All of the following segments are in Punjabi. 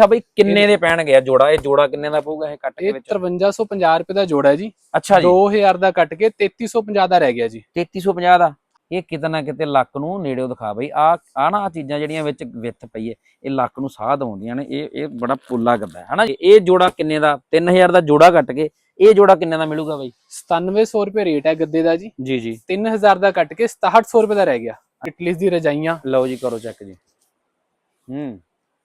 ਅੱਛਾ ਬਈ ਕਿੰਨੇ ਦੇ ਪੈਣਗੇ ਆ ਜੋੜਾ? ਇਹ ਜੋੜਾ ਕਿੰਨੇ ਦਾ ਪਊਗਾ ਇਹ ਕੱਟ ਕੇ ਇਹ ਵਿੱਚ? 5350 ਰੁਪਏ ਦਾ ਜੋੜਾ ਹੈ ਜੀ। ਅੱਛਾ ਜੀ। 2000 ਦਾ ਕੱਟ ਕੇ 3350 ਦਾ ਰਹਿ ਗਿਆ ਜੀ। 3350 ਦਾ? ਇਹ ਕਿਤੇ ਨਾ ਕਿਤੇ ਲੱਕ ਨੂੰ ਨੇੜਿਓ ਦਿਖਾ ਬਈ। ਆ ਆ ਨਾ ਆਹ ਚੀਜ਼ਾਂ ਜਿਹੜੀਆਂ ਵਿੱਚ ਵਿੱਥ ਪਈ ਇਹ ਲੱਕ ਨੂੰ ਸਾਹ ਦਵਾਉਂਦੀਆਂ ਨੇ। ਇਹ ਇਹ ਬੜਾ ਪੁੱਲਾ ਗੱਦਾ ਹੈ ਹਨਾ? ਇਹ ਜੋੜਾ ਕਿੰਨੇ ਦਾ? 3000 ਦਾ ਜੋੜਾ ਕੱਟ ਕੇ ਇਹ ਜੋੜਾ ਕਿੰਨੇ ਦਾ ਮਿਲੂਗਾ ਬਈ? 9700 ਰੁਪਏ ਰੇਟ ਹੈ ਗੱਦੇ ਦਾ ਜੀ। ਜੀ ਜੀ। 3000 ਦਾ ਕੱਟ ਕੇ 6700 ਰੁਪਏ ਦਾ ਰਹਿ ਗਿਆ। ਇਟਲੀਸ ਦੀ ਰਜਾਈਆਂ। ਲਓ ਜੀ ਕਰੋ ਚੈੱਕ ਜੀ। ਹੂੰ।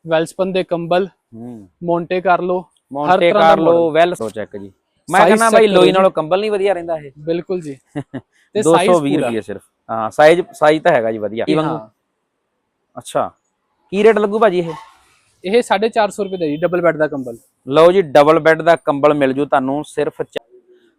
ਵੈਲਸਪਨ ਦੇ ਕੰਬਲ ਹੂੰ। Monte Carlo Monte Carlo well ਕਰੋ ਚੈੱਕ ਜੀ। ਮੈਂ ਕਹਿੰਦਾ ਬਈ ਲੋਈ। ਨਾਲੋਂ ਕੰਬਲ ਨਹੀਂ ਵਧੀਆ ਰਹਿੰਦਾ ਇਹ। ਬਿਲਕੁਲ ਜੀ। ਤੇ ਸਾਈਜ਼ 220 ਪੂਰਾ। ਰੁਪਏ ਸਿਰਫ। ਹਾਂ ਸਾਈਜ਼ ਸਾਈਜ਼ ਤਾਂ ਹੈਗਾ ਜੀ ਵਧੀਆ। ਇਹ ਵਾਂਗੂ ਹਾਂ। ਅੱਛਾ। ਕੀ ਰੇਟ ਲੱਗੂ ਭਾਜੀ ਇਹ? ਇਹ 450 ਰੁਪਏ ਦਾ ਜੀ ਡਬਲ ਬੈੱਡ ਦਾ ਕੰਬਲ। ਲਓ ਜੀ ਡਬਲ ਬੈੱਡ ਦਾ ਕੰਬਲ ਮਿਲ ਜੂ ਤੁਹਾਨੂੰ ਸਿਰਫ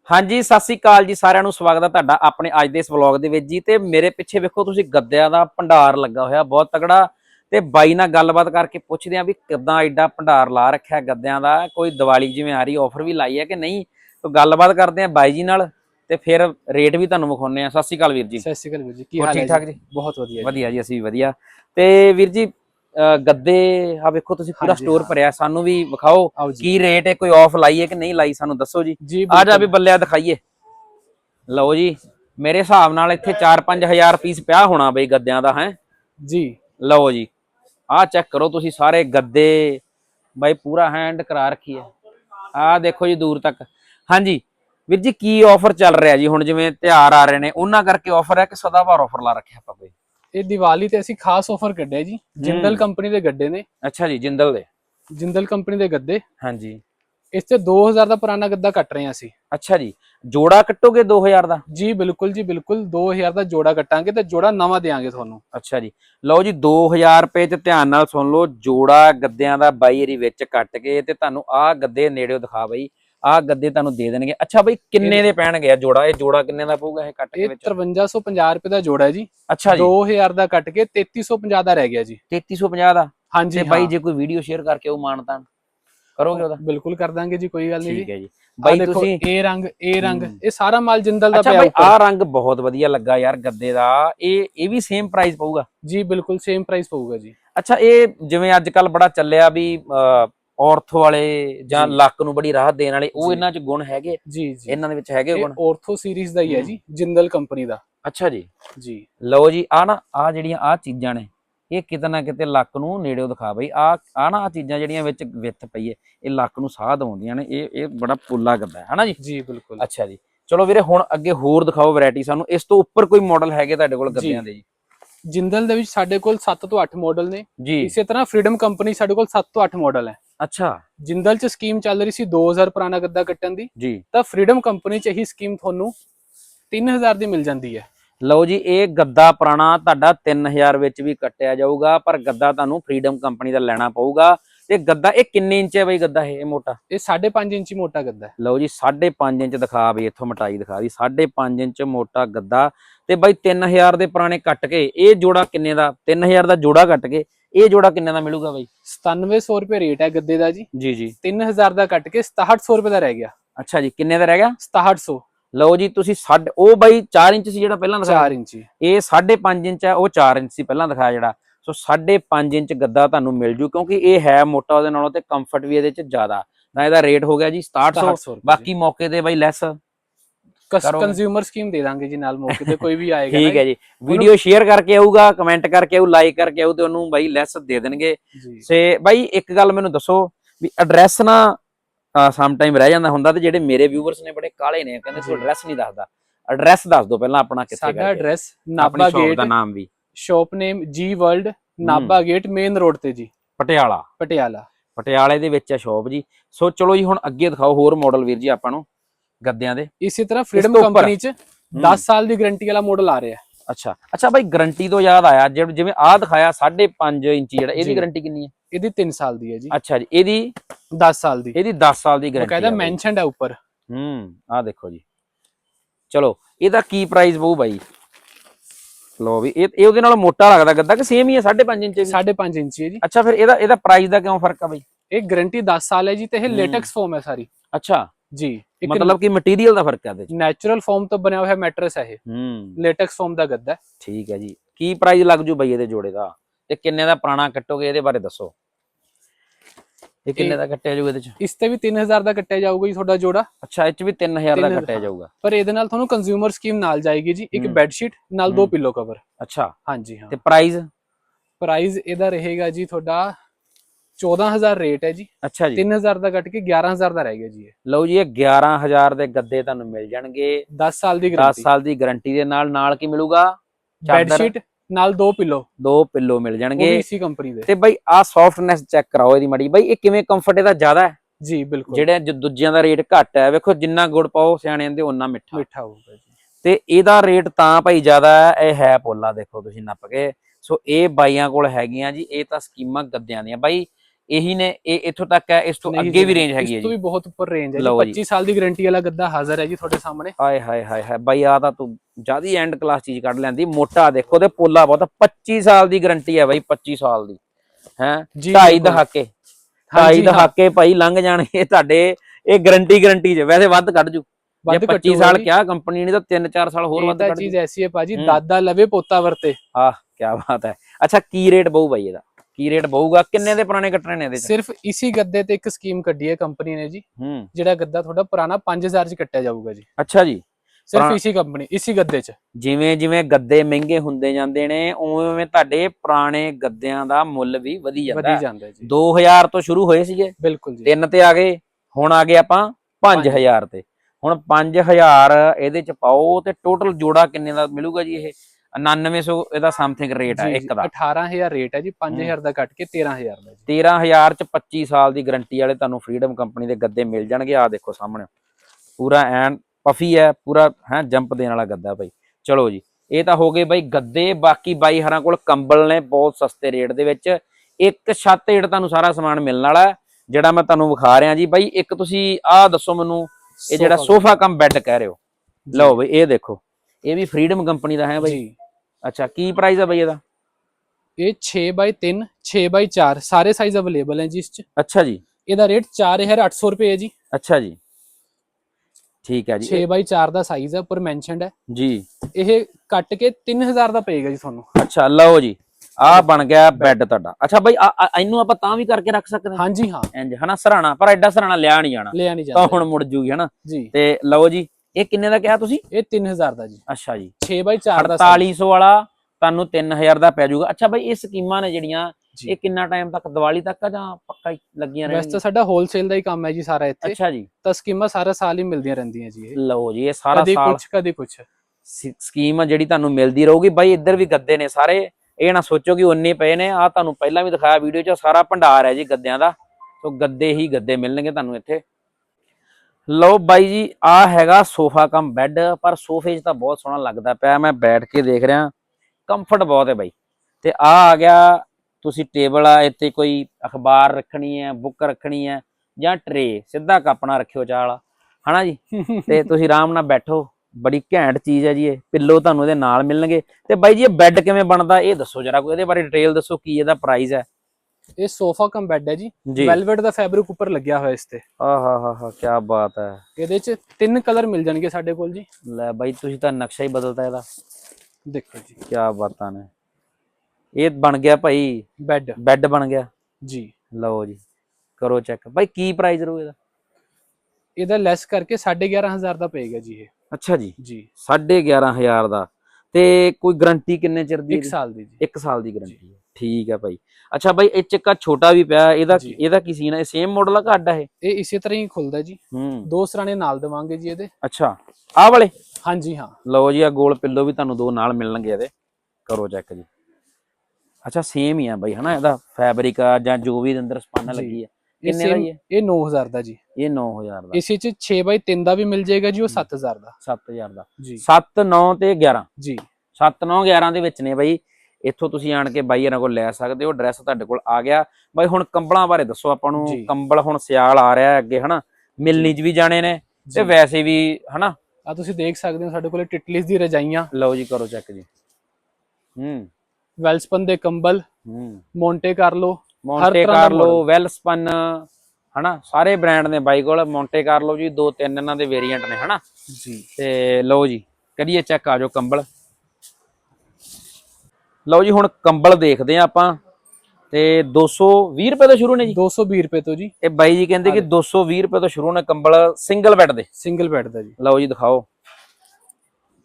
ਹਾਂਜੀ ਸਤਿ ਸ੍ਰੀ ਅਕਾਲ ਜੀ ਸਾਰਿਆਂ ਨੂੰ ਸਵਾਗਤ ਹੈ ਤੁਹਾਡਾ ਆਪਣੇ ਅੱਜ ਦੇ ਇਸ ਵਲੌਗ ਦੇ ਵਿੱਚ ਜੀ। ਤੇ ਮੇਰੇ ਪਿੱਛੇ ਵੇਖੋ ਤੁਸੀਂ ਗੱਦਿਆਂ ਦਾ ਭੰਡਾਰ ਲੱਗਾ ਹੋਇਆ ਬਹੁਤ ਤਗੜਾ ਤੇ ਬਾਈ ਨਾਲ ਗੱਲਬਾਤ ਕਰਕੇ ਪੁੱਛਦੇ ਆਂ ਵੀ ਕਿੱਦਾਂ ਐਡਾ ਭੰਡਾਰ ਲਾ ਰੱਖਿਆ ਗੱਦਿਆਂ ਦਾ ਕੋਈ ਦੀਵਾਲੀ ਜਿਵੇਂ ਆ ਰਹੀ ਆਫਰ ਵੀ ਲਾਈ ਹੈ ਕਿ ਨਹੀਂ? ਤਾਂ ਗੱਲਬਾਤ ਕਰਦੇ ਆਂ ਬਾਈ ਜੀ ਨਾਲ ਤੇ ਫਿਰ ਰੇਟ ਵੀ ਤੁਹਾਨੂੰ ਵਿਖਾਉਨੇ ਆ। ਸਤਿ ਸ੍ਰੀ ਅਕਾਲ ਵੀਰ ਜੀ। ਸਤਿ ਸ਼੍ਰੀ ਅਕਾਲ ਵੀਰ ਜੀ ਕੀ ਹਾਲ ਹੈ ਠੀਕ ਠਾਕ ਜੀ? ਬਹੁਤ ਵਧੀਆ ਜੀ। ਵਧੀਆ ਜੀ ਅਸੀਂ ਵੀ ਵਧੀਆ। ਤੇ ਵੀਰ ਜੀ ਗੱਦੇ ਆ ਵੇਖੋ ਤੁਸੀਂ ਪੂਰਾ ਸਟੋਰ। ਭਰਿਆ ਸਾਨੂੰ ਵੀ ਵਿਖਾਓ ਕੀ ਰੇਟ ਹੈ ਕੋਈ ਆਫ ਲਾਈ ਹੈ ਕਿ ਨਹੀਂ ਲਾਈ ਸਾਨੂੰ ਦੱਸੋ ਜੀ। ਆ ਜਾ। ਵੀ ਬੱਲਿਆ ਦਿਖਾਈਏ। ਲਓ ਜੀ ਮੇਰੇ ਹਿਸਾਬ ਨਾਲ ਇੱਥੇ 4-5000 ਪੀਸ ਪਿਆ ਹੋਣਾ ਬਈ ਗੱਦਿਆਂ ਦਾ ਹੈ? ਜੀ। ਲਓ ਜੀ। ਆਹ ਚੈੱਕ ਕਰੋ ਤੁਸੀਂ ਸਾਰੇ ਗੱਦੇ। ਬਾਈ ਪੂਰਾ ਹੈਂਡ ਕਰਾ ਰੱਖੀ ਹੈ। ਆਹ ਦੇਖੋ ਜੀ ਦੂਰ ਤੱਕ। ਹਾਂਜੀ ਵੀਰ ਜੀ ਕੀ ਆਫਰ ਚੱਲ ਰਿਹਾ ਜੀ? ਹੁਣ ਜਿਵੇਂ ਤਿਉਹਾਰ ਆ ਰਹੇ ਨੇ ਉਹਨਾਂ ਕਰਕੇ ਆਫਰ ਹੈ ਕਿ ਸਦਾਬਹਾਰ ਆਫਰ ਲਾ ਰੱਖਿਆ ਆਪਾਂ ਕੋਈ ਇਹ ਦੀਵਾਲੀ ਤੇ ਅਸੀਂ ਖਾਸ ਆਫਰ ਕੱਢਿਆ ਜੀ। ਜਿੰਦਲ। ਕੰਪਨੀ ਦੇ ਗੱਡੇ ਨੇ। ਅੱਛਾ ਜੀ ਜਿੰਦਲ ਦੇ। ਜਿੰਦਲ ਕੰਪਨੀ ਦੇ ਗੱਦੇ। ਹਾਂਜੀ। ਇਸ ਤੇ 2000 ਦਾ ਪੁਰਾਣਾ ਗੱਦਾ ਕੱਟ ਰਹੇ ਹਾਂ ਅਸੀਂ। ਅੱਛਾ ਜੀ। ਜੋੜਾ ਕੱਟੋਗੇ 2000 ਦਾ? ਜੀ ਬਿਲਕੁਲ ਜੀ ਬਿਲਕੁਲ। 2000 ਦਾ ਜੋੜਾ ਕੱਟਾਂਗੇ ਤੇ ਜੋੜਾ ਨਵਾਂ ਦੇਾਂਗੇ ਤੁਹਾਨੂੰ। ਅੱਛਾ ਜੀ। ਲਓ ਜੀ 2000 ਰੁਪਏ ਚ ਧਿਆਨ ਨਾਲ ਸੁਣ ਲਓ ਜੋੜਾ ਗੱਦਿਆਂ ਦਾ ਬਾਈ ਏਰੀ ਵਿੱਚ ਕੱਟ ਕੇ ਤੇ ਤੁਹਾਨੂੰ ਆਹ ਗੱਦੇ ਨੇੜਿਓ ਦਿਖਾ ਬਈ। ਆਹ ਗੱਦੇ ਤੁਹਾਨੂੰ ਦੇ ਦੇਣਗੇ। ਅੱਛਾ ਬਈ ਕਿੰਨੇ ਦੇ ਪੈਣਗੇ ਆ ਜੋੜਾ? ਇਹ ਜੋੜਾ ਕਿੰਨੇ ਦਾ ਪਊਗਾ ਇਹ ਕੱਟ ਕੇ ਵਿੱਚ? 5350 ਰੁਪਏ ਦਾ ਜੋੜਾ ਹੈ ਜੀ। ਅੱਛਾ ਜੀ। 2000 ਦਾ ਕੱਟ ਕੇ 3350 ਦਾ ਰਹਿ ਗਿਆ ਜੀ। 3350 ਦਾ? ਹਾਂਜੀ ਤੇ ਬਾਈ। ਜੇ ਕੋਈ ਵੀਡੀਓ ਸ਼ੇਅਰ ਕਰਕੇ ਉਹ ਮਾਨਤਾਨ ਕਰੋਗੇ ਉਹਦਾ? ਬਿਲਕੁਲ ਕਰ ਦਾਂਗੇ ਜੀ ਕੋਈ ਗੱਲ ਨਹੀਂ ਠੀਕ ਜੀ ਹੈ ਜੀ। ਬਾਈ ਤੁਸੀਂ ਇਹ ਰੰਗ ਇਹ ਰੰਗ। ਇਹ ਸਾਰਾ ਮਾਲ ਜਿੰਦਲ ਦਾ ਅੱਛਾ ਪਿਆ ਬਾਈ ਉੱਪਰ ਆਹ ਰੰਗ ਬਹੁਤ ਵਧੀਆ ਲੱਗਾ ਯਾਰ ਗੱਦੇ ਦਾ। ਇਹ ਇਹ ਵੀ ਸੇਮ ਪ੍ਰਾਈਸ ਪਊਗਾ? ਜੀ ਬਿਲਕੁਲ ਸੇਮ ਪ੍ਰਾਈਸ ਪਊਗਾ ਜੀ। ਅੱਛਾ ਇਹ ਜਿਵੇਂ ਅੱਜ ਕੱਲ ਬੜਾ ਚੱਲਿਆ ਵੀ ਔਰਥੋ ਵਾਲੇ ਜਾਂ। ਲੱਕ ਨੂੰ ਬੜੀ ਰਾਹਤ ਦੇਣ ਵਾਲੇ ਉਹ। ਇਹਨਾਂ ਚ ਗੁਣ ਹੈਗੇ? ਜੀ ਜੀ। ਇਹਨਾਂ ਦੇ ਵਿੱਚ ਹੈਗੇ ਗੁਣ? ਔਰਥੋ ਸੀਰੀਜ਼ ਦਾ ਹੀ ਹੈ ਜੀ ਜਿੰਦਲ ਕੰਪਨੀ ਦਾ। ਅੱਛਾ ਜੀ। ਜੀ। ਲਓ ਜੀ ਆ ਨਾ ਆ ਜਿਹੜੀਆਂ ਆ ਚੀਜ਼ਾਂ ਨੇ ਇਹ ਕਿਤੇ ਨਾ ਕਿਤੇ ਲੱਕ ਨੂੰ ਨੇੜਿਓਂ ਦਿਖਾ ਬਈ ਆ ਆ ਨਾ ਆ ਚੀਜ਼ਾਂ ਜਿਹੜੀਆਂ ਵਿੱਚ ਵਿੱਥ ਪਈ ਇਹ ਲੱਕ ਨੂੰ ਸਾਹ ਦਵਾਉਂਦੀਆਂ ਨੇ ਇਹ ਇਹ ਬੜਾ ਪੁੱਲਾ ਕਰਦਾ ਹੈ ਹਨਾ ਜੀ? ਜੀ ਬਿਲਕੁਲ। ਅੱਛਾ ਜੀ। ਚਲੋ ਵੀਰੇ ਹੁਣ ਅੱਗੇ ਹੋਰ ਦਿਖਾਓ ਵੈਰਾਈਟੀ ਸਾਨੂੰ ਇਸ ਤੋਂ ਉੱਪਰ ਕੋਈ ਮਾਡਲ ਹੈਗੇ ਤੁਹਾਡੇ ਕੋਲ ਗੱਦਿਆਂ ਦੇ ਜੀ? ਜਿੰਦਲ ਦੇ ਵਿੱਚ ਸਾਡੇ ਕੋਲ 7 ਤੋਂ 8 ਮਾਡਲ ਨੇ। ਇਸੇ ਤਰ੍ਹਾਂ ਫਰੀडम ਕੰਪਨੀ ਸਾਡੇ ਕੋਲ 7 ਤੋਂ 8 ਮਾਡਲ ਹੈ। ਅੱਛਾ। ਜਿੰਦਲ ਚ ਸਕੀਮ ਚੱਲ ਰਹੀ ਸੀ 2000 ਪੁਰਾਣਾ ਗੱਦਾ ਕੱਟਣ ਦੀ। ਜੀ। ਤਾਂ ਫਰੀडम ਕੰਪਨੀ ਚ ਇਹ ਸਕੀਮ ਤੁਹਾਨੂੰ 3000 ਦੀ ਮਿਲ ਜਾਂਦੀ ਹੈ। ਲਓ ਜੀ ਇਹ ਗੱਦਾ ਪੁਰਾਣਾ ਤੁਹਾਡਾ 3000 ਵਿੱਚ ਵੀ ਕੱਟਿਆ ਜਾਊਗਾ ਪਰ ਗੱਦਾ ਤੁਹਾਨੂੰ ਫਰੀडम ਕੰਪਨੀ ਦਾ ਲੈਣਾ ਪਊਗਾ। ਤੇ ਗੱਦਾ ਇਹ ਕਿੰਨੇ ਇੰਚ ਹੈ ਬਈ ਗੱਦਾ ਇਹ? ਮੋਟਾ? ਇਹ 5.5 ਇੰਚੀ ਮੋਟਾ ਗੱਦਾ ਲਓ ਜੀ 5.5 ਇੰਚ ਦਿਖਾ ਬਈ ਇੱਥੋਂ ਮਟਾਈ ਦਿਖਾ ਦੀ 5.5 ਇੰਚ ਮੋਟਾ ਗੱਦਾ। ਤੇ ਬਾਈ 3000 ਦੇ ਪੁਰਾਣੇ ਕੱਟ ਕੇ ਇਹ ਜੋੜਾ ਕਿੰਨੇ ਦਾ? 3000 ਦਾ ਜੋੜਾ ਕੱਟ ਕੇ ਇਹ ਜੋੜਾ ਕਿੰਨੇ ਦਾ ਮਿਲੂਗਾ ਬਾਈ? 9700 ਰੁਪਏ ਰੇਟ ਹੈ ਗੱਦੇ ਦਾ ਜੀ। ਜੀ ਜੀ। 3000 ਦਾ ਕੱਟ ਕੇ 6700 ਰੁਪਏ ਦਾ ਰਹਿ ਗਿਆ। ਅੱਛਾ ਜੀ ਕਿੰਨੇ ਦਾ ਰਹਿ ਗਿਆ? 6700 ਲਓ ਜੀ ਤੁਸੀਂ ਸਾਢੇ ਉਹ ਬਾਈ 4 ਇੰਚ ਸੀ ਜਿਹੜਾ ਪਹਿਲਾਂ ਦਿਖਾਇਆ। 4 ਇੰਚੀ ਇਹ 5.5 ਇੰਚ ਹੈ ਉਹ 4 ਇੰਚ ਸੀ ਪਹਿਲਾਂ ਦਿਖਾਇਆ ਜਿਹੜਾ। ਸੋ 5.5 ਇੰਚ ਗੱਦਾ ਤੁਹਾਨੂੰ ਮਿਲ ਜੂ ਕਿਉਂਕਿ ਇਹ ਹੈ ਮੋਟਾ ਉਹਦੇ ਨਾਲੋਂ ਤੇ ਕੰਫਰਟ ਵੀ ਇਹਦੇ ਚ ਜ਼ਿਆਦਾ। ਨਾ ਇਹਦਾ ਰੇਟ ਹੋ ਗਿਆ ਜੀ 6700 6700 ਬਾਕੀ ਮੌਕੇ ਤੇ ਬਾਈ ਲੈਸ? ਕੰਜ਼ਿਊਮਰ ਸਕੀਮ ਦੇ ਦਾਂਗੇ ਜੀ ਨਾਲ ਮੌਕੇ ਤੇ ਕੋਈ ਵੀ ਆਏਗਾ ਠੀਕ ਹੈ ਜੀ। ਵੀਡੀਓ ਸ਼ੇਅਰ ਕਰਕੇ ਆਊਗਾ ਕਮੈਂਟ ਕਰਕੇ ਆਊ ਲਾਈਕ ਕਰਕੇ ਆਊ ਤੇ ਉਹਨੂੰ ਬਾਈ ਲੈਸ ਦੇ ਦੇਣਗੇ। ਤੇ ਬਾਈ ਇੱਕ ਗੱਲ ਮੈਨੂੰ ਦੱਸੋ ਵੀ ਐਡਰੈਸ ਨਾ ਸਮ ਟਾਈਮ ਰਹਿ ਜਾਂਦਾ ਹੁੰਦਾ ਤੇ ਜਿਹੜੇ ਮੇਰੇ ਵਿਊਅਰਸ ਨੇ ਬੜੇ ਕਾਲੇ ਨੇ ਕਹਿੰਦੇ ਤੂੰ। ਐਡਰੈਸ ਨਹੀਂ ਦੱਸਦਾ। ਐਡਰੈਸ ਦੱਸ ਦਿਓ ਪਹਿਲਾਂ ਆਪਣਾ ਕਿੱਥੇ ਸਾਡਾ। ਐਡਰੈਸ ਸ਼ੌਪ ਗੇਟ ਦਾ ਨਾਮ ਵੀ। ਸ਼ਾਪ ਨੇਮ ਜੀ world Nabha gate main road ਤੇ ਜੀ। ਪਟਿਆਲਾ। ਪਟਿਆਲਾ। ਪਟਿਆਲੇ ਦੇ ਵਿੱਚ ਹੈ ਸ਼ਾਪ ਜੀ। ਸੋ ਚਲੋ ਜੀ ਹੁਣ ਅੱਗੇ ਦਿਖਾਓ ਹੋਰ ਮਾਡਲ ਵੀਰ ਜੀ ਆਪਾਂ ਨੂੰ ਗੱਦਿਆਂ ਦੇ। ਇਸੇ ਤਰ੍ਹਾਂ ਫਰੀडम? ਕੰਪਨੀ ਚ 10 ਸਾਲ ਦੀ ਗਾਰੰਟੀ ਵਾਲਾ ਮਾਡਲ ਆ ਰਿਹਾ। ਅੱਛਾ। ਅੱਛਾ ਬਾਈ ਗਾਰੰਟੀ ਤੋਂ ਯਾਦ ਆਇਆ ਜਿਵੇਂ ਆਹ ਦਿਖਾਇਆ 5.5 ਇੰਚੀ ਜਿਹੜਾ ਇਹਦੀ। ਗਾਰੰਟੀ ਕਿੰਨੀ ਹੈ? ਇਹਦੀ 3 ਸਾਲ ਦੀ ਹੈ ਜੀ। ਅੱਛਾ ਜੀ ਇਹਦੀ? 10 ਸਾਲ ਦੀ। ਇਹਦੀ 10 ਸਾਲ ਦੀ ਗਾਰੰਟੀ ਕਹਿੰਦਾ ਮੈਂਸ਼ਨਡ ਹੈ ਉੱਪਰ। ਹੂੰ ਆਹ ਦੇਖੋ ਜੀ। ਚਲੋ ਇਹਦਾ ਕੀ ਪ੍ਰਾਈਸ ਬਹੂ ਬਾਈ? ਲੋ ਵੀ ਇਹ ਇਹ ਉਹਦੇ ਨਾਲ ਮੋਟਾ ਲੱਗਦਾ ਗੱਦਾ ਕਿ ਸੇਮ ਹੀ ਹੈ 5.5 ਇੰਚ ਵੀ? 5.5 ਇੰਚੀ ਹੈ ਜੀ। ਅੱਛਾ ਫਿਰ ਇਹਦਾ ਇਹਦਾ ਪ੍ਰਾਈਸ ਦਾ ਕਿਉਂ ਫ਼ਰਕ ਆ ਬਾਈ? ਇਹ ਗਾਰੰਟੀ 10 ਸਾਲ ਹੈ ਜੀ ਤੇ ਇਹ। ਲੇਟੈਕਸ ਫੋਮ ਹੈ ਸਾਰੀ। ਅੱਛਾ। ਜੀ ਮਤਲਬ ਕਿ ਮਟੀਰੀਅਲ ਦਾ ਫ਼ਰਕ ਹੈ ਇਹਦੇ ਚ? ਨੈਚੁਰਲ ਫੋਮ ਤੋਂ ਬਣਿਆ ਹੋਇਆ ਮੈਟਰਸ ਹੈ ਇਹ। ਹੂੰ। ਲੇਟੈਕਸ ਫੋਮ ਦਾ ਗੱਦਾ ਠੀਕ ਹੈ ਜੀ। ਕੀ ਪ੍ਰਾਈਸ ਲੱਗ ਜੂ ਬਾਈ ਇਹਦੇ ਜੋੜੇ ਦਾ? ਤੇ ਕਿੰਨੇ ਦਾ ਪੁਰਾਣਾ ਕੱਟੋਗੇ ਇਹਦੇ ਬਾਰੇ ਦੱਸੋ? ਇਹ ਕਿੰਨੇ ਦਾ ਕੱਟਿਆ ਜਾਊਗਾ ਇਹਦੇ ਚ? ਇਸ ਤੇ ਵੀ 3000 ਦਾ ਕੱਟਿਆ ਜਾਊਗਾ ਜੀ ਤੁਹਾਡਾ ਜੋੜਾ। ਅੱਛਾ ਇਹ ਚ ਵੀ 3000 ਦਾ ਕੱਟਿਆ ਜਾਊਗਾ। ਪਰ ਇਹਦੇ ਨਾਲ ਤੁਹਾਨੂੰ ਕੰਜ਼ਿਊਮਰ ਸਕੀਮ ਨਾਲ ਜਾਏਗੀ ਜੀ ਇੱਕ। ਬੈੱਡ ਸ਼ੀਟ ਨਾਲ ਦੋ। ਪਿੱਲੋ ਕਵਰ ਅੱਛਾ। ਹਾਂਜੀ ਹਾਂ। ਤੇ ਪ੍ਰਾਈਸ ਪ੍ਰਾਈਸ ਇਹਦਾ ਰਹੇਗਾ ਜੀ ਤੁਹਾਡਾ 14000 ਰੇਟ ਹੈ ਜੀ। ਅੱਛਾ ਜੀ। 3000 ਦਾ ਕੱਟ ਕੇ 11000 ਦਾ ਰਹਿ ਗਿਆ ਜੀ ਇਹ। ਲਓ ਜੀ ਇਹ 11000 ਦੇ ਗੱਦੇ ਤੁਹਾਨੂੰ ਮਿਲ ਜਾਣਗੇ। 10 ਸਾਲ ਦੀ 10 ਗਾਰੰਟੀ ਸਾਲ ਦੀ ਗਾਰੰਟੀ ਦੇ ਨਾਲ ਨਾਲ ਕੀ ਮਿਲੂਗਾ? ਬੈੱਡ ਸ਼ੀਟ ਨਾਲ ਦੋ ਪਿੱਲੋ ਦੋ ਪਿੱਲੋ ਮਿਲ ਉਹ ਜਾਣਗੇ ਇਸੀ ਕੰਪਨੀ ਦੇ। ਤੇ ਬਾਈ ਆ ਸੌਫਟਨੈਸ ਚੈੱਕ ਕਰਾਓ ਇਹਦੀ ਮੜੀ। ਬਾਈ ਇਹ ਕਿਵੇਂ ਕੰਫਰਟ ਇਹਦਾ ਜ਼ਿਆਦਾ ਹੈ? ਜੀ ਬਿਲਕੁਲ। ਜਿਹੜੇ ਦੂਜਿਆਂ ਦਾ ਰੇਟ ਘੱਟ ਹੈ ਵੇਖੋ ਜਿੰਨਾ ਗੁੜ ਪਾਓ ਸਿਆਣਿਆਂ ਦੇ ਓਨਾ ਮਿੱਠਾ। ਮਿੱਠਾ ਹੋਊਗਾ ਜੀ। ਤੇ ਇਹਦਾ ਰੇਟ ਤਾਂ ਭਾਈ ਜ਼ਿਆਦਾ ਹੈ ਇਹ ਹੈ ਪੋਲਾ ਦੇਖੋ ਤੁਸੀਂ ਨੱਪ ਕੇ। ਸੋ ਇਹ ਬਾਈਆਂ ਕੋਲ ਹੈਗੀਆਂ ਜੀ ਇਹ ਤਾਂ ਸਕੀਮਾਂ ਗੱਦਿਆਂ ਦੀਆਂ। ਬਾਈ ਇਹੀ ਨੇ ਇਹ ਇੱਥੋਂ ਤੱਕ ਹੈ ਇਸ ਤੋਂ ਅੱਗੇ ਜੀ, ਵੀ ਰੇਂਜ ਹੈਗੀ ਹੈ ਇਸ ਤੋਂ ਜੀ ਵੀ ਬਹੁਤ ਉੱਪਰ ਰੇਂਜ ਹੈ ਜੀ ਲਓ ਜੀ। 25 ਸਾਲ ਦੀ ਗਾਰੰਟੀ ਵਾਲਾ ਗੱਦਾ ਹਾਜ਼ਰ ਹੈ ਜੀ ਤੁਹਾਡੇ ਸਾਹਮਣੇ ਹਾਏ ਹਾਏ ਹਾਏ ਹਾਏ ਬਾਈ ਆ ਤਾਂ ਤੂੰ ਜਿਆਦੀ ਐਂਡ ਕਲਾਸ ਚੀਜ਼ ਕੱਢ ਲੈਂਦੀ ਮੋਟਾ ਦੇਖੋ ਤੇ ਪੋਲਾ ਬਹੁਤ ਆ। 25 ਸਾਲ ਦੀ ਗਾਰੰਟੀ ਹੈ ਬਾਈ 25 ਸਾਲ ਦੀ ਹੈ ਜੀ ਢਾਈ। ਦਹਾਕੇ ਢਾਈ। ਦਹਾਕੇ ਭਾਈ ਲੰਘ ਜਾਣਗੇ ਤੁਹਾਡੇ ਇਹ ਗਾਰੰਟੀ ਗਾਰੰਟੀ ਜੇ ਵੈਸੇ ਵੱਧ ਕੱਢ ਜੂ ਜੇ ਵੱਧ 25 ਕੱਟੂਗਾ ਸਾਲ ਜੀ। ਕਿਹਾ ਕੰਪਨੀ ਨੇ ਤਾਂ 3-4 ਸਾਲ ਹੋਰ ਇਹ ਵੱਧ ਕੱਢ ਚੀਜ਼ ਜੂ ਐਸੀ ਹੈ ਭਾਜੀ ਹੂੰ। ਦਾਦਾ ਲਵੇ ਪੋਤਾ ਵਰਤੇ ਆਹ ਕੀ ਬਾਤ ਹੈ ਅੱਛਾ ਕੀ ਰੇਟ ਬਹੂ ਬਾਈ ਇਹਦਾ ਕੀ ਰੇਟ ਬਹੂਗਾ? ਕਿੰਨੇ ਦੇ ਪੁਰਾਣੇ ਕੱਟਣੇ ਨੇ ਇਹਦੇ ਚ? ਸਿਰਫ ਇਸੀ ਗੱਦੇ ਤੇ ਇੱਕ ਸਕੀਮ ਕੱਢੀ ਹੈ ਕੰਪਨੀ ਨੇ ਜੀ। ਹੂੰ। ਜਿਹੜਾ ਗੱਦਾ ਤੁਹਾਡਾ ਪੁਰਾਣਾ 5000 ਚ ਕੱਟਿਆ ਜਾਊਗਾ ਜੀ। ਅੱਛਾ ਜੀ। ਸਿਰਫ ਇਸੀ ਕੰਪਨੀ ਇਸੀ ਗੱਦੇ ਚ। ਜਿਵੇਂ ਜਿਵੇਂ ਗੱਦੇ ਮਹਿੰਗੇ ਹੁੰਦੇ ਜਾਂਦੇ ਨੇ ਉਵੇਂ ਉਵੇਂ ਤੁਹਾਡੇ ਪੁਰਾਣੇ ਗੱਦਿਆਂ ਦਾ ਮੁੱਲ ਵੀ ਵਧੀ ਜਾਂਦਾ। ਵਧੀ। ਜਾਂਦਾ ਜੀ। 2000 ਤੋਂ ਸ਼ੁਰੂ ਹੋਏ ਸੀਗੇ। ਬਿਲਕੁਲ ਜੀ। ਤਿੰਨ ਤੇ ਆ ਗਏ ਹੁਣ ਆ ਗਏ ਆਪਾਂ 5000 ਤੇ। ਹੁਣ 5000 ਇਹਦੇ ਚ ਪਾਓ ਤੇ ਟੋਟਲ ਜੋੜਾ ਕਿੰਨੇ ਦਾ ਮਿਲੂਗਾ ਜੀ ਇਹ? 9900 ਇਹਦਾ ਸਮਥਿੰਗ ਰੇਟ ਹੈ ਇੱਕ ਦਾ। 18000 ਰੇਟ ਹੈ ਜੀ 5000 ਦਾ ਕੱਟ ਕੇ 13000 ਦਾ 13000 ਚ 25 ਸਾਲ ਦੀ ਗਾਰੰਟੀ ਵਾਲੇ ਤੁਹਾਨੂੰ ਫਰੀडम ਕੰਪਨੀ ਦੇ ਗੱਦੇ ਮਿਲ ਜਾਣਗੇ ਆ ਦੇਖੋ ਸਾਹਮਣੇ। ਪੂਰਾ ਐਨ ਪਫੀ ਹੈ ਪੂਰਾ ਹੈ ਜੰਪ ਦੇਣ ਵਾਲਾ ਗੱਦਾ ਭਾਈ ਚਲੋ ਜੀ ਇਹ ਤਾਂ ਹੋ ਗਏ ਬਾਈ ਗੱਦੇ ਬਾਕੀ ਬਾਈ ਹਰਾਂ ਕੋਲ ਕੰਬਲ ਨੇ ਬਹੁਤ ਸਸਤੇ ਰੇਟ ਦੇ ਵਿੱਚ। ਇੱਕ ਛੱਤ ਹੇਠ ਤੁਹਾਨੂੰ ਸਾਰਾ ਸਮਾਨ ਮਿਲਣ ਵਾਲਾ ਜਿਹੜਾ ਮੈਂ ਤੁਹਾਨੂੰ ਵਿਖਾ ਰਿਹਾ ਜੀ ਬਾਈ। ਇੱਕ ਤੁਸੀਂ ਆਹ ਦੱਸੋ ਮੈਨੂੰ ਇਹ ਜਿਹੜਾ ਸੋਫਾ ਕੰਮ ਬੈੱਡ ਕਹਿ ਰਹੇ ਹੋ। ਲਓ ਬਈ ਇਹ ਦੇਖੋ। ਇਹ ਵੀ ਫਰੀडम ਕੰਪਨੀ ਦਾ ਹੈ ਬਾਈ। ਅੱਛਾ ਕੀ ਪ੍ਰਾਈਸ ਹੈ ਬਾਈ ਇਹਦਾ? ਇਹ 6 ਬਾਈ 3 6 ਬਾਈ 4 ਸਾਰੇ ਸਾਈਜ਼ ਅਵੇਲੇਬਲ ਹੈ ਜੀ ਇਸ ਚ। ਅੱਛਾ ਜੀ। ਇਹਦਾ ਰੇਟ 4800 ਰੁਪਏ ਹੈ ਜੀ। ਅੱਛਾ ਜੀ। ਠੀਕ ਹੈ ਜੀ। 6 ਬਾਈ 4 ਦਾ ਸਾਈਜ਼ ਹੈ ਉੱਪਰ ਮੈਂਸ਼ਨਡ ਹੈ। ਜੀ। ਇਹ ਕੱਟ ਕੇ 3000 ਦਾ ਪਏਗਾ ਜੀ ਤੁਹਾਨੂੰ। ਅੱਛਾ ਲਓ ਜੀ। ਆ ਬਣ ਗਿਆ ਬੈੱਡ ਤੁਹਾਡਾ। ਅੱਛਾ ਬਾਈ ਇਹਨੂੰ ਆਪਾਂ ਤਾਂ ਵੀ ਕਰਕੇ ਰੱਖ ਸਕਦੇ ਹਾਂ? ਹਾਂਜੀ ਹਾਂ। ਇੰਜ ਹਨਾ? ਸਰਾਣਾ ਪਰ ਐਡਾ ਸਰਾਣਾ ਲਿਆ ਨਹੀਂ ਜਾਣਾ। ਲਿਆ ਨਹੀਂ ਤਾਂ ਹੁਣ ਮੁੜ ਜੂਗੀ ਹਨਾ? ਤੇ ਲਓ ਜੀ ਇਹ ਕਿੰਨੇ ਦਾ ਕਿਹਾ ਤੁਸੀਂ? ਇਹ 3000 ਦਾ ਜੀ। ਅੱਛਾ ਜੀ। 6 ਬਾਈ 4 ਦਾ size 4800 ਵਾਲਾ ਤੁਹਾਨੂੰ 3000 ਦਾ ਪੈ ਜਾਊਗਾ। ਅੱਛਾ ਬਾਈ ਇਹ ਸਕੀਮਾਂ ਨੇ ਜਿਹੜੀਆਂ। ਇਹ ਕਿੰਨਾ ਟਾਈਮ ਤੱਕ ਦੀਵਾਲੀ ਤੱਕ ਆ ਜਾਂ ਪੱਕਾ ਹੀ ਲੱਗੀਆਂ ਵੈਸੇ ਤਾਂ ਰਹਿਣਗੀਆਂ? ਸਾਡਾ ਹੋਲਸੇਲ ਦਾ ਹੀ ਕੰਮ ਹੈ ਜੀ ਸਾਰਾ ਇੱਥੇ। ਅੱਛਾ ਜੀ। ਤਾਂ ਸਕੀਮਾਂ ਸਾਰਾ ਸਾਲ ਹੀ ਮਿਲਦੀਆਂ ਰਹਿੰਦੀਆਂ ਜੀ ਇਹ। ਲਓ ਜੀ ਇਹ ਸਾਰਾ ਕਦੇ ਸਾਲ ਕੁਝ ਕਦੇ ਕੁਝ ਸਕੀਮ ਆ ਜਿਹੜੀ ਤੁਹਾਨੂੰ ਮਿਲਦੀ ਰਹੂਗੀ। ਬਾਈ ਇੱਧਰ ਵੀ ਗੱਦੇ ਨੇ ਸਾਰੇ। ਇਹ ਨਾ ਸੋਚੋ ਕਿ ਉਨੇ ਪਏ ਨੇ। ਆ ਤੁਹਾਨੂੰ ਪਹਿਲਾਂ ਵੀ ਦਿਖਾਇਆ ਵੀਡੀਓ 'ਚ ਸਾਰਾ ਭੰਡਾਰ ਹੈ ਜੀ ਗੱਦਿਆਂ ਦਾ। ਸੋ ਗੱਦੇ ਹੀ ਗੱਦੇ ਮਿਲਣਗੇ ਤੁਹਾਨੂੰ ਇੱਥੇ। ਲਓ ਬਾਈ ਜੀ ਆ ਹੈਗਾ ਸੋਫਾ ਕਮ ਬੈੱਡ ਪਰ ਸੋਫੇ 'ਚ ਤਾਂ ਬਹੁਤ ਸੋਹਣਾ ਲੱਗਦਾ ਪਿਆ ਮੈਂ ਬੈਠ ਕੇ ਦੇਖ ਰਿਹਾ। ਕੰਫਰਟ ਬਹੁਤ ਹੈ ਬਾਈ। ਤੇ ਆ ਆ ਗਿਆ ਤੁਸੀਂ ਟੇਬਲ ਆ ਇੱਥੇ ਕੋਈ ਅਖਬਾਰ ਰੱਖਣੀ ਹੈ ਬੁੱਕ ਰੱਖਣੀ ਹੈ ਜਾਂ ਟਰੇ ਸਿੱਧਾ ਕੱਪਣਾ ਰੱਖਿਓ ਚਾਲ ਹਨਾ ਜੀ? ਤੇ ਤੁਸੀਂ ਆਰਾਮ ਨਾਲ ਬੈਠੋ ਬੜੀ ਘੈਂਟ ਚੀਜ਼ ਹੈ ਜੀ ਇਹ। ਪਿੱਲੋ ਤੁਹਾਨੂੰ ਇਹਦੇ ਨਾਲ ਮਿਲਣਗੇ। ਤੇ ਬਾਈ ਜੀ ਇਹ ਬੈੱਡ ਕਿਵੇਂ ਬਣਦਾ ਇਹ ਦੱਸੋ ਜਰਾ ਕੋਈ ਇਹਦੇ ਬਾਰੇ ਡਿਟੇਲ ਦੱਸੋ ਕੀ ਇਹਦਾ ਪ੍ਰਾਈਸ ਹੈ? ਇਹ ਸੋਫਾ ਕਮ ਬੈੱਡ ਹੈ ਜੀ। ਵੈਲਵਟ ਦਾ ਫੈਬਰਿਕ ਉੱਪਰ ਲੱਗਿਆ ਹੋਇਆ ਇਸ ਤੇ। ਆਹਾ ਹਾ ਹਾ ਕੀ ਬਾਤ ਹੈ। ਇਹਦੇ ਚ ਤਿੰਨ ਕਲਰ ਮਿਲ ਜਾਣਗੇ ਸਾਡੇ ਕੋਲ ਜੀ। ਲੈ ਬਾਈ ਤੁਸੀਂ ਤਾਂ ਨਕਸ਼ਾ ਹੀ ਬਦਲਤਾ ਇਹਦਾ। ਦੇਖੋ ਜੀ। ਕੀ ਬਾਤਾਂ ਨੇ। ਇਹ ਬਣ ਗਿਆ ਭਾਈ। ਬੈੱਡ। ਬੈੱਡ ਬਣ ਗਿਆ। ਜੀ। ਲਓ ਜੀ। ਕਰੋ ਚੈੱਕ। ਬਾਈ ਕੀ ਪ੍ਰਾਈਸ ਰੂ ਇਹਦਾ? ਇਹਦਾ ਲੈਸ ਕਰਕੇ 11500 ਦਾ ਪਏਗਾ ਜੀ ਇਹ। ਅੱਛਾ ਜੀ। ਜੀ। 11500 ਦਾ। ਤੇ ਕੋਈ ਗਾਰੰਟੀ ਕਿੰਨੇ ਚਿਰ ਦੀ 1 ਸਾਲ ਦੀ ਜੀ। 1 ਸਾਲ ਦੀ ਗਾਰੰਟੀ ਹੈ। ਠੀਕ ਹੈ ਭਾਈ। ਅੱਛਾ ਬਾਈ ਇਹ ਚੱਕਾ ਛੋਟਾ ਵੀ ਪਿਆ ਇਹਦਾ ਜੀ। ਇਹਦਾ ਕੀ ਸੀਨ ਹੈ? ਸੇਮ ਮਾਡਲ ਆ ਅੱਡ ਹੈ ਇਹ? ਇਹ ਇਸੇ ਤਰ੍ਹਾਂ ਹੀ ਖੁੱਲਦਾ ਜੀ। ਹੂੰ। ਦੋ ਸਰਾਣੇ ਨਾਲ ਦੇਵਾਂਗੇ ਜੀ ਇਹਦੇ। ਅੱਛਾ। ਆਹ ਵਾਲੇ? ਹਾਂਜੀ ਹਾਂ। ਲਓ ਜੀ ਆ ਗੋਲ ਪਿੱਲੋ ਵੀ ਤੁਹਾਨੂੰ ਦੋ ਨਾਲ ਮਿਲਣਗੇ ਇਹਦੇ। ਕਰੋ ਚੈੱਕ ਜੀ। ਅੱਛਾ ਸੇਮ ਹੀ ਆ ਬਾਈ ਹਨਾ? ਇਹਦਾ ਫੈਬਰਿਕ ਆ ਜਾਂ ਜੋ ਵੀ ਇਹਦੇ ਅੰਦਰ ਸਪੰਨ ਜੀ। ਲੱਗੀ ਹੈ ਇਹ ਕਿੰਨੇ ਦਾ same- ਜੀ? ਇਹ? ਇਹ 9000 ਦਾ ਜੀ। ਇਹ 9000 ਦਾ। ਇਸੇ ਚ 6 ਬਾਈ 3 ਦਾ ਵੀ ਮਿਲ ਜਾਏਗਾ ਜੀ ਉਹ 7000 ਦਾ। 7000 ਦਾ। ਜੀ। 7 9 ਤੇ 11 ਜੀ। 7 9 11 ਦੇ ਵਿੱਚ ਨੇ ਬਾਈ। ਇੱਥੋਂ ਤੁਸੀਂ ਆਣ ਕੇ ਬਾਈ ਇਹਨਾਂ ਕੋਲ ਲੈ ਸਕਦੇ ਹੋ ਡਰੈਸ ਤੁਹਾਡੇ ਕੋਲ ਆ ਗਿਆ। ਬਾਈ ਹੁਣ ਕੰਬਲਾਂ ਬਾਰੇ ਦੱਸੋ ਆਪਾਂ ਨੂੰ। ਕੰਬਲ ਹੁਣ ਸਿਆਲ ਆ ਰਿਹਾ ਹੈ ਅੱਗੇ ਹਨਾ? ਮਿਲਣੀ ਚ ਵੀ ਜਾਣੇ ਨੇ ਤੇ। ਵੈਸੇ ਵੀ ਹਨਾ? ਆ ਤੁਸੀਂ ਦੇਖ ਸਕਦੇ ਹੋ ਸਾਡੇ ਕੋਲੇ ਟਿਟਲੀਸ ਦੀ ਰਜਾਈਆਂ। ਲਓ ਜੀ ਕਰੋ ਚੈੱਕ ਜੀ। ਹੂੰ। ਵੈਲਸਪਨ ਦੇ ਕੰਬਲ ਹੂੰ। Monte Carlo Monte Carlo Welspun ਹਨਾ? ਸਾਰੇ ਬ੍ਰਾਂਡ ਨੇ ਬਾਈ ਕੋਲ ਮੌਂਟੇ ਕਾਰਲੋ ਜੀ ਦੋ ਤਿੰਨ ਇਹਨਾਂ ਦੇ ਵੇਰੀਐਂਟ ਨੇ ਹਨਾ? ਜੀ। ਤੇ ਲਓ ਜੀ ਕਰੀਏ ਚੈੱਕ ਆ ਜਾਓ ਕੰਬਲ। ਲਓ ਜੀ ਹੁਣ ਕੰਬਲ ਦੇਖਦੇ ਆ ਆਪਾਂ। ਤੇ 220 ਰੁਪਏ ਤੋਂ ਸ਼ੁਰੂ ਨੇ ਜੀ? 220 ਰੁਪਏ ਤੋਂ ਜੀ। ਇਹ ਬਾਈ ਜੀ ਕਹਿੰਦੇ ਕਿ 220 ਰੁਪਏ ਤੋਂ ਸ਼ੁਰੂ ਨੇ ਕੰਬਲ ਸਿੰਗਲ ਬੈੱਡ ਦੇ। ਸਿੰਗਲ ਬੈੱਡ ਦਾ ਜੀ। ਲਓ ਜੀ ਦਿਖਾਓ।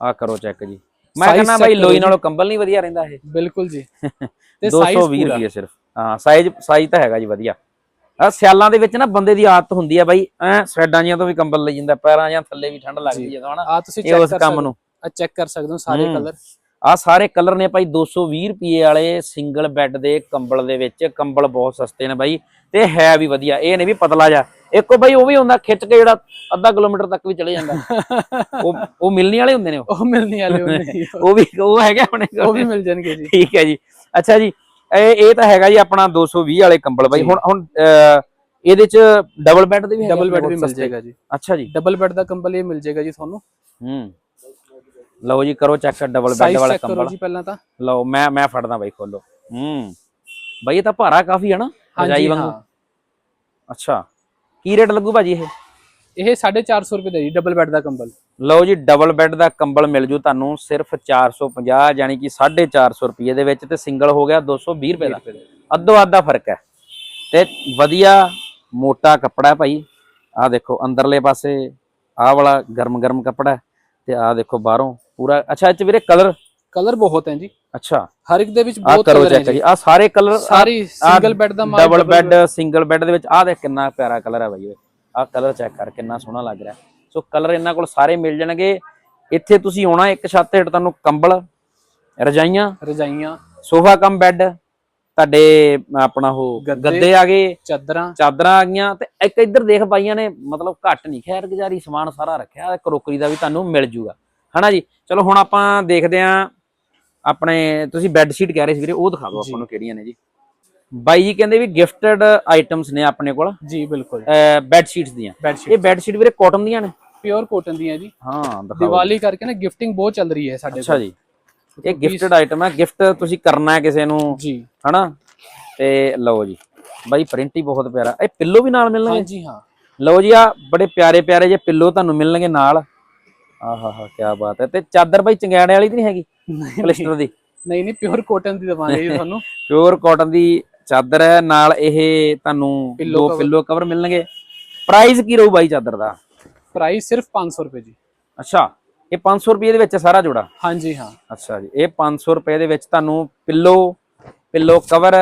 ਆ ਕਰੋ ਚੈੱਕ ਜੀ। ਮੈਂ ਕਹਿੰਦਾ ਬਾਈ ਲੋਈ। ਨਾਲੋਂ ਕੰਬਲ ਨਹੀਂ ਵਧੀਆ ਰਹਿੰਦਾ ਇਹ। ਬਿਲਕੁਲ ਜੀ। ਤੇ ਸਾਈਜ਼ 220 ਪੂਰਾ। ਰੁਪਏ ਸਿਰਫ। ਹਾਂ ਸਾਈਜ਼ ਸਾਈਜ਼ ਤਾਂ ਹੈਗਾ ਜੀ ਵਧੀਆ। ਆ ਸਿਆਲਾਂ ਦੇ ਵਿੱਚ ਨਾ ਬੰਦੇ ਦੀ ਆਦਤ ਹੁੰਦੀ ਆ ਬਾਈ ਐ ਸਵੈਡਾਂ ਜੀਆਂ ਤੋਂ ਵੀ ਕੰਬਲ ਲਈ ਜਾਂਦਾ ਪੈਰਾਂ ਜਾਂ ਥੱਲੇ ਵੀ ਠੰਡ ਲੱਗਦੀ। ਜਦੋਂ ਹਨਾ। ਆ ਤੁਸੀਂ ਚੈੱਕ ਕਰ ਕੰਮ ਸਕਦੇ ਆ ਚੈੱਕ ਕਰ ਸਕਦੇ ਹੋ ਸਾਰੇ। ਕਲਰ ਆ ਸਾਰੇ ਕਲਰ ਨੇ ਭਾਈ 220 ਰੁਪਏ ਵਾਲੇ ਸਿੰਗਲ ਬੈੱਡ ਦੇ ਕੰਬਲ ਦੇ ਵਿੱਚ। ਕੰਬਲ ਬਹੁਤ ਸਸਤੇ ਨੇ ਬਾਈ ਤੇ ਹੈ ਵੀ ਵਧੀਆ। ਇਹ ਨਹੀਂ ਵੀ ਪਤਲਾ ਜਾ ਇੱਕੋ ਬਾਈ ਉਹ ਵੀ ਹੁੰਦਾ ਖਿੱਚ ਕੇ ਜਿਹੜਾ ਅੱਧਾ ਕਿਲੋਮੀਟਰ ਤੱਕ ਵੀ ਚਲੇ ਜਾਂਦਾ। ਉਹ ਉਹ ਮਿਲਣੀ ਵਾਲੇ ਹੁੰਦੇ ਨੇ ਉਹ? ਮਿਲਣੀ ਵਾਲੇ ਜੀ, ਉਹ ਵੀ ਉਹ ਹੈਗਾ ਆਪਣੇ ਕੋਲ। ਉਹ ਵੀ ਮਿਲ ਜਾਣਗੇ ਜੀ। ਠੀਕ ਹੈ ਜੀ। ਅੱਛਾ ਜੀ ਇਹ ਇਹ ਤਾਂ ਹੈਗਾ ਜੀ ਆਪਣਾ 220 ਵਾਲੇ ਕੰਬਲ ਜੀ। ਹੁਣ ਹੁਣ ਇਹਦੇ ਚ ਡਬਲ ਬੈੱਡ ਦੇ ਵੀ ਡਬਲ ਬੈੱਡ ਵੀ ਮਿਲ? ਜਾਏਗਾ ਜੀ। ਅੱਛਾ ਜੀ। ਡਬਲ ਬੈੱਡ ਦਾ ਕੰਬਲ ਇਹ ਮਿਲ ਜਾਏਗਾ ਜੀ ਤੁਹਾਨੂੰ। ਹੂੰ। ਲਓ ਜੀ ਕਰੋ ਚੈੱਕ ਡਬਲ ਬੈੱਡ ਵਾਲਾ ਚੈੱਕ ਕਰੋ ਕੰਬਲ। ਜੀ ਪਹਿਲਾਂ ਤਾਂ। ਲਓ ਮੈਂ ਮੈਂ ਫੜਦਾ ਬਾਈ ਖੋਲੋ। ਹੂੰ। ਬਾਈ ਇਹ ਤਾਂ ਭਾਰਾ ਕਾਫੀ ਹੈ ਨਾ ਰਜਾਈ ਵਾਂਗੂ? ਅੱਛਾ। ਕੀ ਰੇਟ ਲੱਗੂ ਭਾਜੀ ਇਹ? ਇਹ 450 ਰੁਪਏ ਦਾ ਜੀ ਡਬਲ ਬੈੱਡ ਦਾ ਕੰਬਲ। ਲਓ ਜੀ ਡਬਲ ਬੈੱਡ ਦਾ ਕੰਬਲ ਮਿਲ ਜੂ ਤੁਹਾਨੂੰ ਸਿਰਫ 450 ਯਾਨੀ ਕਿ 450 ਰੁਪਏ ਦੇ ਵਿੱਚ ਤੇ ਸਿੰਗਲ ਹੋ ਗਿਆ 220 ਰੁਪਏ ਦਾ। ਅੱਧੋ ਅੱਧ ਫ਼ਰਕ ਹੈ। ਤੇ ਵਧੀਆ ਮੋਟਾ ਕੱਪੜਾ ਭਾਈ। ਆਹ ਦੇਖੋ ਅੰਦਰਲੇ ਪਾਸੇ ਆਹ ਵਾਲਾ ਗਰਮ ਗਰਮ ਕੱਪੜਾ ਤੇ ਆਹ ਦੇਖੋ ਬਾਹਰੋਂ ਪੂਰਾ ਅੱਛਾ ਇਹ ਚ ਵੀਰੇ ਕਲਰ ਕਲਰ ਬਹੁਤ ਹੈ ਜੀ। ਅੱਛਾ। ਹਰ ਇੱਕ ਦੇ ਵਿੱਚ ਬਹੁਤ ਕਲਰ ਹੈ ਜੀ। ਆਹ ਸਾਰੇ ਕਲਰ ਸਾਰੀ ਸਿੰਗਲ ਬੈੱਡ ਦਾ ਮਾਲ ਡਬਲ ਬੈੱਡ ਸਿੰਗਲ ਬੈੱਡ ਦੇ ਵਿੱਚ ਆਹ ਦੇਖ ਕਿੰਨਾ ਪਿਆਰਾ ਕਲਰ ਹੈ ਬਾਈ ਓਏ ਆਹ ਕਲਰ ਚੈੱਕ ਕਰ ਕਿੰਨਾ ਸੋਹਣਾ ਲੱਗ ਰਿਹਾ। ਸੋ ਕਲਰ ਇਹਨਾਂ ਕੋਲ ਸਾਰੇ ਮਿਲ ਜਾਣਗੇ। ਇੱਥੇ ਤੁਸੀਂ ਆਉਣਾ ਇੱਕ ਛੱਤ ਹੇਠ ਤੁਹਾਨੂੰ ਕੰਬਲ ਰਜਾਈਆਂ ਰਜਾਈਆਂ ਸੋਫਾ ਕਮ ਬੈੱਡ ਤੁਹਾਡੇ ਆਪਣਾ ਉਹ ਗੱਦੇ। ਆ ਗਏ ਚਾਦਰਾਂ। ਚਾਦਰਾਂ ਆ ਗਈਆਂ ਤੇ ਇੱਕ ਇੱਧਰ ਦੇਖ ਬਾਈਆਂ ਨੇ ਮਤਲਬ ਘੱਟ ਨਹੀਂ ਖੈਰ ਗੁਜ਼ਾਰੀ ਸਮਾਨ ਸਾਰਾ ਰੱਖਿਆ ਕਰੋਕਰੀ ਦਾ ਵੀ ਤੁਹਾਨੂੰ ਮਿਲ ਜੂਗਾ। ਹਨਾ ਜੀ? ਚਲੋ ਹੁਣ ਆਪਾਂ ਦੇਖਦੇ ਆਂ ਆਪਣੇ ਤੁਸੀਂ ਬੈੱਡ ਸ਼ੀਟ ਕਹਿ ਰਹੇ ਸੀ ਵੀਰੇ ਉਹ ਦਿਖਾ ਦਿਓ ਆਪਾਂ ਨੂੰ ਕਿਹੜੀਆਂ ਨੇ ਜੀ। ਬਾਈ ਜੀ ਕਹਿੰਦੇ ਵੀ ਗਿਫਟਡ ਆਈਟਮਸ ਨੇ ਆਪਣੇ ਕੋਲ। ਜੀ ਬਿਲਕੁਲ। ਬੈੱਡ ਸ਼ੀਟਸ ਦੀਆਂ। ਇਹ ਬੈੱਡ ਸ਼ੀਟ ਵੀਰੇ ਕਾਟਨ ਦੀਆਂ ਨੇ? ਪਿਓਰ ਕੋਟਨ ਦੀਆਂ ਜੀ। ਹਾਂ ਦਿਖਾਓ। ਦੀਵਾਲੀ ਕਰਕੇ ਨਾ ਗਿਫਟਿੰਗ ਬਹੁਤ ਚੱਲ ਰਹੀ ਹੈ ਸਾਡੇ ਅੱਛਾ ਜੀ। ਇਹ ਗਿਫਟਡ ਆਈਟਮ ਹੈ ਗਿਫਟ ਤੁਸੀਂ ਕਰਨਾ ਹੈ ਕਿਸੇ ਨੂੰ ਜੀ। ਹਨਾ? ਤੇ ਲਓ ਜੀ। ਬਾਈ ਪ੍ਰਿੰਟ ਹੀ ਬਹੁਤ ਪਿਆਰਾ। ਇਹ ਪਿੱਲੋ ਵੀ ਨਾਲ ਮਿਲਣਗੇ? ਹਾਂਜੀ ਹਾਂ। ਲਓ ਜੀ ਆ ਬੜੇ ਪਿਆਰੇ ਪਿਆਰੇ ਜੇ ਪਿੱਲੋ ਤੁਹਾਨੂੰ ਮਿਲਣਗੇ ਨਾਲ। ਆਹਾ ਹਾ ਕੀ ਬਾਤ ਹੈ। ਤੇ ਚਾਦਰ ਬਾਈ ਚੰਗਿਆੜੇ ਵਾਲੀ ਤਾਂ ਨਹੀਂ ਹੈਗੀ ਪਲਿਸਟਰ ਦੀ? ਨਹੀਂ ਨਹੀਂ ਪਿਓਰ ਕੋਟਨ ਦੀ ਦਵਾਂਗੇ ਜੀ ਤੁਹਾਨੂੰ। ਪਿਓਰ ਕਾਟਨ ਦੀ ਚਾਦਰ ਹੈ ਨਾਲ ਇਹ ਤੁਹਾਨੂੰ ਦੋ। ਪਿੱਲੋ ਕਵਰ ਮਿਲਣਗੇ। ਪ੍ਰਾਈਸ ਕੀ ਰਹੂ ਬਾਈ ਚਾਦਰ ਦਾ? ਪ੍ਰਾਈਸ ਸਿਰਫ 500 ਰੁਪਏ ਜੀ। ਅੱਛਾ ਇਹ 500 ਰੁਪਏ ਦੇ ਵਿੱਚ ਸਾਰਾ ਜੋੜਾ? ਹਾਂਜੀ ਹਾਂ। ਅੱਛਾ ਜੀ ਇਹ 500 ਰੁਪਏ ਦੇ ਵਿੱਚ ਤੁਹਾਨੂੰ ਪਿੱਲੋ ਪਿੱਲੋ ਕਵਰ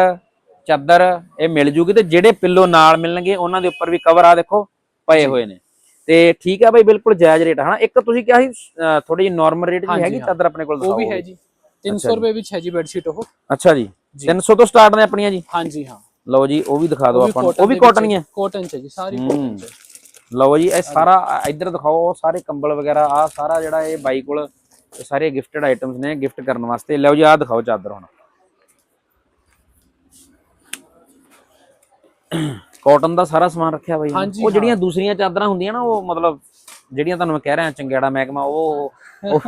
ਚਾਦਰ ਇਹ ਮਿਲ ਜੂਗੀ ਤੇ ਜਿਹੜੇ ਪਿੱਲੋ ਨਾਲ ਮਿਲਣਗੇ ਉਹਨਾਂ ਦੇ ਉੱਪਰ ਵੀ ਕਵਰ ਆ ਦੇਖੋ ਪਏ ਹੋਏ ਨੇ। ਤੇ ਠੀਕ ਹੈ ਬਾਈ ਬਿਲਕੁਲ ਜਾਇਜ਼ ਰੇਟ ਹਨਾ? ਇੱਕ ਤੁਸੀਂ ਕਿਹਾ ਸੀ ਥੋੜੀ ਜਿਹੀ ਨਾਰਮਲ ਰੇਟ ਵੀ ਹਾਂਜੀ, ਹੈਗੀ। ਚਾਦਰ ਆਪਣੇ ਕੋਲ ਉਹ ਵੀ ਦਿਖਾਓ। ਹੈ ਜੀ। 300 ਰੁਪਏ ਵਿੱਚ ਹੈ ਜੀ ਬੈੱਡ ਸ਼ੀਟ ਉਹ। ਅੱਛਾ ਜੀ। ਜੀ। 300 ਤੋਂ ਸਟਾਰਟ ਨੇ ਆਪਣੀਆਂ ਜੀ? ਹਾਂਜੀ ਹਾਂ। ਲਓ ਜੀ ਉਹ ਵੀ ਦਿਖਾ ਦਿਓ ਆਪਾਂ ਨੂੰ। ਉਹ ਵੀ ਕਾਟਨ ਹੀ ਹੈ ਕਾਟਨ ਚ ਜੀ ਸਾਰੀ। ਕਾਟਨ ਚ ਲਓ ਜੀ ਇਹ ਸਾਰਾ ਆ- ਇੱਧਰ ਦਿਖਾਓ ਸਾਰੇ ਕੰਬਲ ਵਗੈਰਾ ਆ ਸਾਰਾ ਜਿਹੜਾ ਇਹ ਬਾਈ ਕੋਲ ਸਾਰੇ ਗਿਫਟਡ ਆਈਟਮਸ ਨੇ ਗਿਫਟ ਕਰਨ ਵਾਸਤੇ। ਲਓ ਜੀ ਆਹ ਦਿਖਾਓ ਚਾਦਰ ਹੁਣ। ਕਾਟਨ ਦਾ ਸਾਰਾ ਸਮਾਨ ਰੱਖਿਆ ਬਾਈ। ਹਾਂਜੀ, ਉਹ ਜਿਹੜੀਆਂ ਦੂਸਰੀਆਂ ਚਾਦਰਾਂ ਹੁੰਦੀਆਂ ਨਾ ਉਹ ਮਤਲਬ ਜਿਹੜੀਆਂ ਤੁਹਾਨੂੰ ਮੈਂ ਕਹਿ ਰਿਹਾ ਚੰਗਿਆੜਾ ਮਹਿਕਮਾ ਉਹ ਉਹ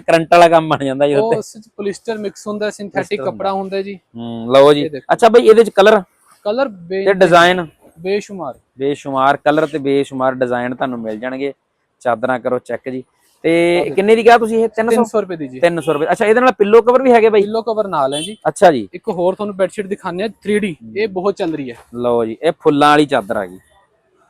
ਕਰੰਟ ਵਾਲਾ ਕੰਮ ਬਣ ਜਾਂਦਾ ਜੀ ਉਹ ਉੱਤੇ ਉਸ ਚ ਪੋਲਿਸਟਰ ਮਿਕਸ ਹੁੰਦਾ ਸਿੰਥੈਟਿਕ ਕੱਪੜਾ ਹੁੰਦਾ ਜੀ। ਹੂੰ ਲਓ ਜੀ। ਇਹ ਦੇਖੋ। ਅੱਛਾ ਬਾਈ ਇਹਦੇ ਚ ਕਲਰ ਕਲਰ ਤੇ ਡਿਜ਼ਾਈਨ ਬੇਸ਼ੁਮਾਰ। ਬੇਸ਼ੁਮਾਰ ਕਲਰ ਤੇ ਬੇਸ਼ੁਮਾਰ ਡਿਜ਼ਾਈਨ ਤੁਹਾਨੂੰ ਮਿਲ ਜਾਣਗੇ। ਚਾਦਰਾਂ ਕਰੋ ਚੈੱਕ ਜੀ। ਤੇ ਕਿੰਨੇ ਦੀ ਕਿਹਾ ਤੁਸੀਂ ਇਹ? 300 300 ਰੁਪਏ ਦੀ ਜੀ। 300 ਰੁਪਏ। ਅੱਛਾ ਇਹਦੇ ਨਾਲ ਪਿੱਲੋ ਕਵਰ ਵੀ ਹੈਗੇ ਬਾਈ? ਪਿੱਲੋ ਕਵਰ ਨਾਲ ਹੈ ਜੀ। ਅੱਛਾ ਜੀ। ਇੱਕ ਹੋਰ ਤੁਹਾਨੂੰ ਬੈੱਡ ਸ਼ੀਟ ਦਿਖਾਉਂਦੇ ਆ 3D ਇਹ ਬਹੁਤ ਚੱਲ ਰਹੀ ਹੈ। ਲਓ ਜੀ ਇਹ ਫੁੱਲਾਂ ਵਾਲੀ ਚਾਦਰ ਆ ਗਈ।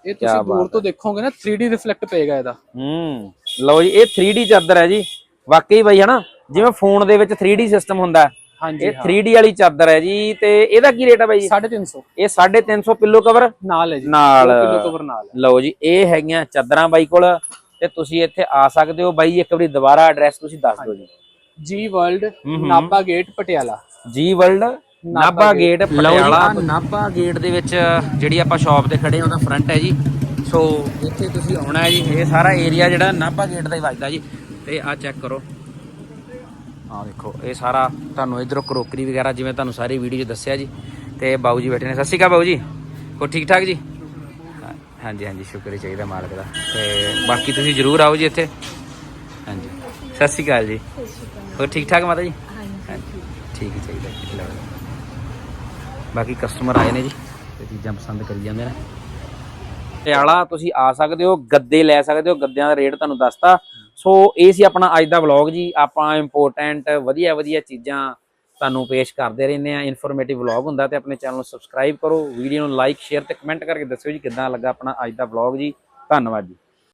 ਇਹ ਤੁਸੀਂ ਦੂਰ ਤੋਂ ਦੇਖੋਗੇ ਨਾ 3D ਰਿਫਲੈਕਟ ਪਏਗਾ ਇਹਦਾ। ਹੂੰ। ਲਓ ਜੀ ਇਹ 3D ਚਾਦਰ ਹੈ ਜੀ। ਵਾਕਈ ਬਾਈ ਹਨਾ? ਜਿਵੇਂ ਫੋਨ ਦੇ ਵਿੱਚ 3D ਸਿਸਟਮ ਹੁੰਦਾ ਹੈ, ਹਾਂਜੀ ਇਹ 3D ਵਾਲੀ ਚਾਦਰ ਹੈ ਜੀ ਤੇ ਇਹਦਾ ਕੀ ਰੇਟ ਹੈ ਬਾਈ ਜੀ? 350 ਇਹ 350 ਪਿੱਲੋ ਕਵਰ ਨਾਲ ਹੈ ਜੀ। ਨਾਲ। ਪਿੱਲੋ ਕਵਰ ਨਾਲ ਲਓ ਜੀ ਇਹ ਹੈਗੀਆਂ ਚਾਦਰਾਂ ਬਾਈ ਕੋਲ। ਤੇ ਤੁਸੀਂ ਇੱਥੇ ਆ ਸਕਦੇ ਹੋ ਬਾਈ ਇੱਕ ਵਾਰੀ ਦੁਬਾਰਾ ਐਡਰੈਸ ਤੁਸੀਂ ਦੱਸ ਦਿਓ ਜੀ। ਜੀ ਵਰਲਡ ਨਾਬਾ ਗੇਟ ਪਟਿਆਲਾ। ਜੀ world Nabha gate Patiala. Nabha gate ਦੇ ਵਿੱਚ ਜਿਹੜੀ ਆਪਾਂ ਸ਼ਾਪ ਤੇ ਖੜੇ ਹਾਂ ਉਹਦਾ ਫਰੰਟ ਹੈ ਜੀ। ਸੋ ਇੱਥੇ ਤੁਸੀਂ ਆਉਣਾ ਹੈ ਜੀ। ਇਹ ਸਾਰਾ ਏਰੀਆ ਜਿਹੜਾ ਨਾਭਾ ਗੇਟ ਦਾ ਹੀ ਵੱਜਦਾ ਜੀ। ਤੇ ਆ ਚੈੱਕ ਕਰੋ। ਆ ਦੇਖੋ ਇਹ ਸਾਰਾ ਤੁਹਾਨੂੰ ਇਧਰੋਂ ਕਰੋਕਰੀ ਵਗੈਰਾ ਜਿਵੇਂ ਤੁਹਾਨੂੰ ਸਾਰੀ ਵੀਡੀਓ 'ਚ ਦੱਸਿਆ ਜੀ। ਤੇ ਬਾਊ ਜੀ ਬੈਠੇ ਨੇ। ਸਤਿ ਸ਼੍ਰੀ ਅਕਾਲ ਬਾਊ ਜੀ। ਹੋ ਠੀਕ ਠਾਕ ਜੀ? ਹਾਂਜੀ ਹਾਂਜੀ, ਸ਼ੁਕਰ ਹੀ ਚਾਹੀਦਾ ਮਾਲਕ ਦਾ। ਤੇ ਬਾਕੀ ਤੁਸੀਂ ਜਰੂਰ ਆਓ ਜੀ ਇੱਥੇ। ਹਾਂਜੀ। ਸਤਿ ਸ਼੍ਰੀ ਅਕਾਲ ਜੀ। ਹੋਰ ਠੀਕ ਠਾਕ ਮਾਤਾ ਜੀ? ਹਾਂਜੀ। ਠੀਕ ਹੀ, ਚਾਹੀਦਾ ਲਓ ਬਾਕੀ ਕਸਟਮਰ ਆਏ ਨੇ ਜੀ। ਤੇ ਚੀਜ਼ਾਂ ਪਸੰਦ ਕਰੀ ਜਾਂਦੇ ਨੇ। ਪਟਿਆਲਾ ਤੁਸੀਂ ਆ ਸਕਦੇ ਹੋ, ਗੱਦੇ ਲੈ ਸਕਦੇ ਹੋ, ਗੱਦਿਆਂ ਦਾ ਰੇਟ ਤੁਹਾਨੂੰ ਦੱਸਤਾ। ਸੋ, ਇਹ ਸੀ ਆਪਣਾ ਅੱਜ ਦਾ ਵਲੌਗ ਜੀ। ਆਪਾਂ ਇੰਪੋਰਟੈਂਟ ਵਧੀਆ ਵਧੀਆ ਚੀਜ਼ਾਂ ਤੁਹਾਨੂੰ ਪੇਸ਼ ਕਰਦੇ ਰਹਿੰਦੇ ਆ ਇਨਫੋਰਮੇਟਿਵ ਵਲੌਗ ਹੁੰਦਾ ਤੇ ਆਪਣੇ ਚੈਨਲ ਨੂੰ ਸਬਸਕ੍ਰਾਈਬ ਕਰੋ। ਵੀਡੀਓ ਨੂੰ ਲਾਈਕ ਸ਼ੇਅਰ ਤੇ ਕਮੈਂਟ ਕਰਕੇ ਦੱਸਿਓ ਜੀ ਕਿੱਦਾਂ ਲੱਗਾ ਆਪਣਾ ਅੱਜ ਦਾ ਵਲੌਗ ਜੀ। ਧੰਨਵਾਦ ਜੀ।